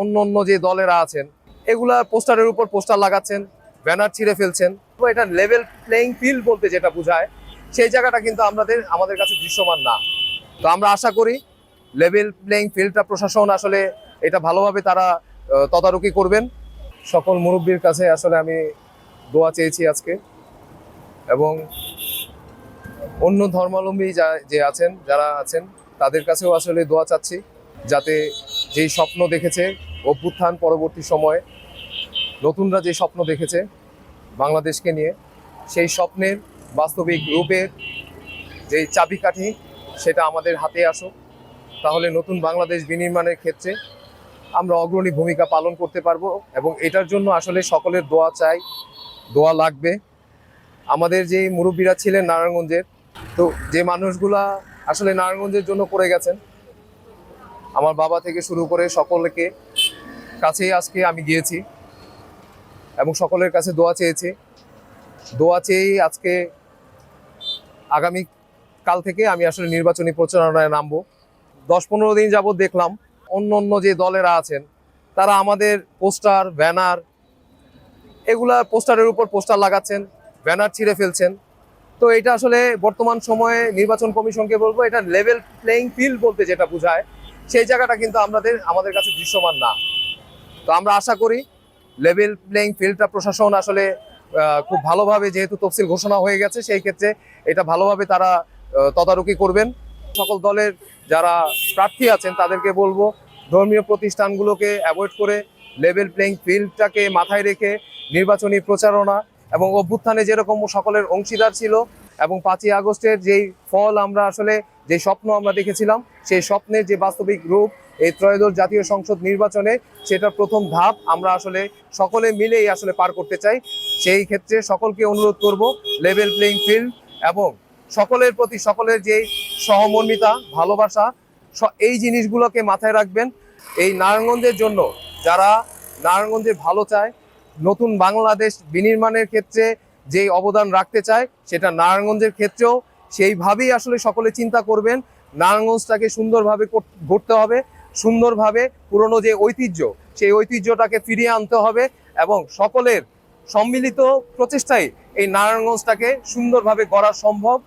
অন্য অন্য যে দলেরা আছেন, এগুলা পোস্টারের উপর পোস্টার লাগাচ্ছেন, ব্যানার ছিঁড়ে ফেলছেন। এটা লেভেল প্লেইং ফিল্ড বলতে যেটা বোঝায়, সেই জায়গাটা কিন্তু আমাদের আমাদের কাছে দৃশ্যমান না। তো আমরা আশা করি লেভেল প্লেইং ফিল্ডটা প্রশাসন আসলে এটা ভালোভাবে তারা তদারকি করবেন। সকল মুরব্বীর কাছে আসলে আমি দোয়া চেয়েছি আজকে। এবং অন্য ধর্মাবলম্বী যা, যে আছেন, যারা আছেন, তাদের কাছেও আসলে দোয়া চাচ্ছি, যাতে যেই স্বপ্ন দেখেছে, অভ্যুত্থান পরবর্তী সময়ে, নতুনরা যে স্বপ্ন দেখেছে বাংলাদেশকে নিয়ে, সেই স্বপ্নের বাস্তবিক রূপের যেই চাবিকাঠি, সেটা আমাদের হাতে আসুক। তাহলে নতুন বাংলাদেশ বিনির্মাণের ক্ষেত্রে আমরা অগ্রণী ভূমিকা পালন করতে পারব এবং এটার জন্য আসলে সকলের দোয়া চাই, দোয়া লাগবে। আমাদের যে মুরব্বীরা ছিলেন নারায়ণগঞ্জের, তো যে মানুষগুলা আসলে নারায়ণগঞ্জের জন্য করে গেছেন আমার বাবা থেকে শুরু করে সকলকে কাছেই আজকে আমি গিয়েছি এবং সকলের কাছে দোয়া চেয়েছি। দোয়া চেয়েই আজকে আগামী কাল থেকে আমি আসলে নির্বাচনী প্রচারণায় নামবো। দশ পনেরো দিন যাবত দেখলাম অন্য অন্য যে দলেরা আছেন, তারা আমাদের পোস্টার, ব্যানার, এগুলা পোস্টারের উপর পোস্টার লাগাচ্ছেন, ব্যানার ছিঁড়ে ফেলছেন। তো এটা আসলে বর্তমান সময়ে নির্বাচন কমিশনকে বলব, এটা লেভেল প্লেইং ফিল্ড বলতে যেটা বোঝায়। সেই জায়গাটা কিন্তু আমাদের আমাদের কাছে দৃশ্যমান না। তো আমরা আশা করি লেভেল প্লেইং ফিল্ডটা প্রশাসন আসলে খুব ভালোভাবে যেহেতু তফসিল ঘোষণা হয়ে গেছে, সেই ক্ষেত্রে এটা ভালোভাবে তারা তদারকি করবেন। সকল দলের যারা প্রার্থী আছেন তাদেরকে বলব, ধর্মীয় প্রতিষ্ঠানগুলোকে অ্যাভয়েড করে লেভেল প্লেইং ফিল্ডটাকে মাথায় রেখে নির্বাচনী প্রচারণা এবং অভ্যুত্থানে যেরকম সকলের অংশীদার ছিল এবং পাঁচই আগস্টের যেই ফল আমরা আসলে যে স্বপ্ন আমরা দেখেছিলাম, সেই স্বপ্নের যে বাস্তবিক রূপ এই ত্রয়োদশ জাতীয় সংসদ নির্বাচনে, সেটা প্রথম ধাপ আমরা আসলে সকলে মিলেই আসলে পার করতে চাই। সেই ক্ষেত্রে সকলকে অনুরোধ করব লেভেল প্লেইং ফিল্ড এবং সকলের প্রতি সকলের যেই সহমর্মিতা, ভালোবাসা এই জিনিসগুলোকে মাথায় রাখবেন। এই নারায়ণগঞ্জের জন্য যারা নারায়ণগঞ্জের ভালো চায়, নতুন বাংলাদেশ বিনির্মাণের ক্ষেত্রে যেই অবদান রাখতে চায়, সেটা নারায়ণগঞ্জের ক্ষেত্রেও সেইভাবেই আসলে সকলে চিন্তা করবেন। নারায়ণগঞ্জটাকে সুন্দরভাবে করতে হবে, সুন্দরভাবে পুরনো যে ঐতিহ্য, সেই ঐতিহ্যটাকে ফিরিয়ে আনতে হবে এবং সকলের সম্মিলিত প্রচেষ্টায় এই নারায়ণগঞ্জটাকে সুন্দরভাবে গড়া সম্ভব।